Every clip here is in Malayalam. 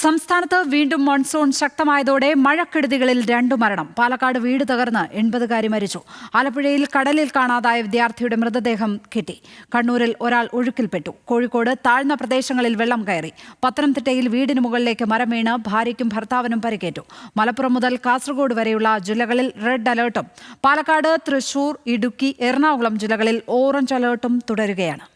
സംസ്ഥാനത്ത് വീണ്ടും മൺസൂൺ ശക്തമായതോടെ മഴക്കെടുതികളിൽ രണ്ടു മരണം. പാലക്കാട് വീട് തകർന്ന് എൺപതുകാരി മരിച്ചു. ആലപ്പുഴയിൽ കടലിൽ കാണാതായ വിദ്യാർത്ഥിയുടെ മൃതദേഹം കിട്ടി. കണ്ണൂരിൽ ഒരാൾ ഒഴുക്കിൽപ്പെട്ടു. കോഴിക്കോട് താഴ്ന്ന പ്രദേശങ്ങളിൽ വെള്ളം കയറി. പത്തനംതിട്ടയിൽ വീടിന് മുകളിലേക്ക് മരം വീണ് ഭാര്യയ്ക്കും ഭർത്താവിനും പരിക്കേറ്റു. മലപ്പുറം മുതൽ കാസർഗോഡ് വരെയുള്ള ജില്ലകളിൽ റെഡ് അലേർട്ടും. പാലക്കാട് തൃശൂർ ഇടുക്കി എറണാകുളം ജില്ലകളിൽ ഓറഞ്ച് അലേർട്ടും തുടരുകയാണ്.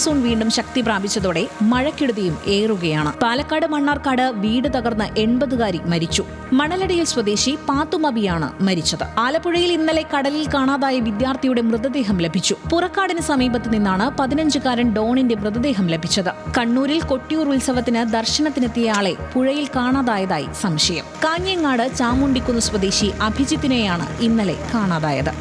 മൺസൂൺ വീണ്ടും ശക്തി പ്രാപിച്ചതോടെ മഴക്കെടുതിയും ഏറുകയാണ്. പാലക്കാട് മണ്ണാർക്കാട് വീട് തകർന്ന് എൺപതുകാരി മരിച്ചു. മണലടിയിൽ സ്വദേശി പാത്തുമബിയാണ് മരിച്ചത്. ആലപ്പുഴയിൽ ഇന്നലെ കടലിൽ കാണാതായ വിദ്യാർത്ഥിയുടെ മൃതദേഹം ലഭിച്ചു. പുറക്കാടിന് സമീപത്ത് നിന്നാണ് പതിനഞ്ചുകാരൻ ഡോണിന്റെ മൃതദേഹം ലഭിച്ചത്. കണ്ണൂരിൽ കൊട്ടിയൂർ ഉത്സവത്തിന് ദർശനത്തിനെത്തിയയാളെ പുഴയിൽ കാണാതായതായി സംശയം. കാഞ്ഞങ്ങാട് ചാമുണ്ടിക്കുന്ന് സ്വദേശി അഭിജിത്തിനെയാണ് ഇന്നലെ കാണാതായത്.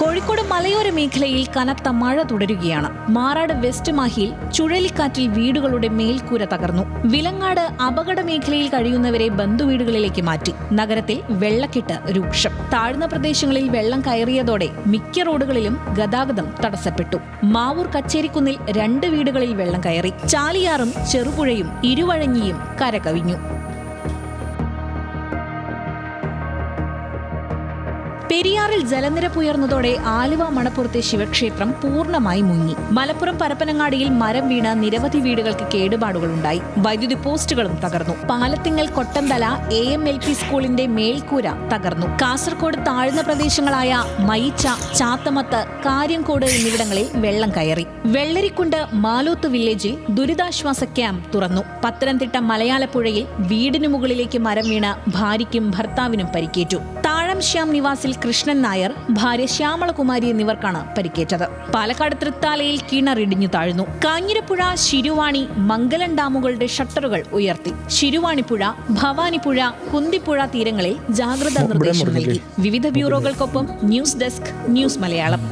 കോഴിക്കോട് മലയോര മേഖലയിൽ കനത്ത മഴ തുടരുകയാണ്. മാറാട് വെസ്റ്റ് മാഹിയിൽ ചുഴലിക്കാറ്റിൽ വീടുകളുടെ മേൽക്കൂര തകർന്നു. വിലങ്ങാട് അപകട മേഖലയിൽ കഴിയുന്നവരെ ബന്ധുവീടുകളിലേക്ക് മാറ്റി. നഗരത്തിൽ വെള്ളക്കെട്ട് രൂക്ഷം. താഴ്ന്ന പ്രദേശങ്ങളിൽ വെള്ളം കയറിയതോടെ മിക്ക റോഡുകളിലും ഗതാഗതം തടസ്സപ്പെട്ടു. മാവൂർ കച്ചേരിക്കുന്നിൽ രണ്ട് വീടുകളിൽ വെള്ളം കയറി. ചാലിയാറും ചെറുപുഴയും ഇരുവഴഞ്ഞിയും കരകവിഞ്ഞു. പെരിയാറിൽ ജലനിരപ്പ് ഉയർന്നതോടെ ആലുവ മണപ്പുറത്തെ ശിവക്ഷേത്രം പൂർണമായി മുങ്ങി. മലപ്പുറം പരപ്പനങ്ങാടിയിൽ മരം വീണ നിരവധി വീടുകൾക്ക് കേടുപാടുകളുണ്ടായി. വൈദ്യുതി പോസ്റ്റുകളും തകർന്നു. Palathingal Kottanthala A M L P സ്കൂളിന്റെ മേൽക്കൂര തകർന്നു. കാസർകോട് താഴ്ന്ന പ്രദേശങ്ങളായ മയിച്ച ചാത്തമത്ത് കാര്യംകോട് എന്നിവിടങ്ങളിൽ വെള്ളം കയറി. വെള്ളരിക്കുണ്ട് മാലോത്ത് വില്ലേജിൽ ദുരിതാശ്വാസ ക്യാമ്പ് തുറന്നു. പത്തനംതിട്ട മലയാളപ്പുഴയിൽ വീടിനു മുകളിലേക്ക് മരം വീണ ഭാര്യയ്ക്കും ഭർത്താവിനും പരിക്കേറ്റു. ശ്യാം നിവാസിൽ കൃഷ്ണൻ നായർ ഭാര്യ ശ്യാമളകുമാരി എന്നിവർക്കാണ് പരിക്കേറ്റത്. പാലക്കാട് തൃത്താലയിൽ കിണറിടിഞ്ഞു താഴ്ന്നു. കാഞ്ഞിരപ്പുഴ ശിരുവാണി മംഗലം ഡാമുകളുടെ ഷട്ടറുകൾ ഉയർത്തി. ശിരുവാണിപ്പുഴ ഭവാനിപ്പുഴ കുന്തിപ്പുഴ തീരങ്ങളിൽ ജാഗ്രതാ നിർദ്ദേശം നൽകി. വിവിധ ബ്യൂറോകൾക്കൊപ്പം ന്യൂസ് ഡെസ്ക് ന്യൂസ് മലയാളം.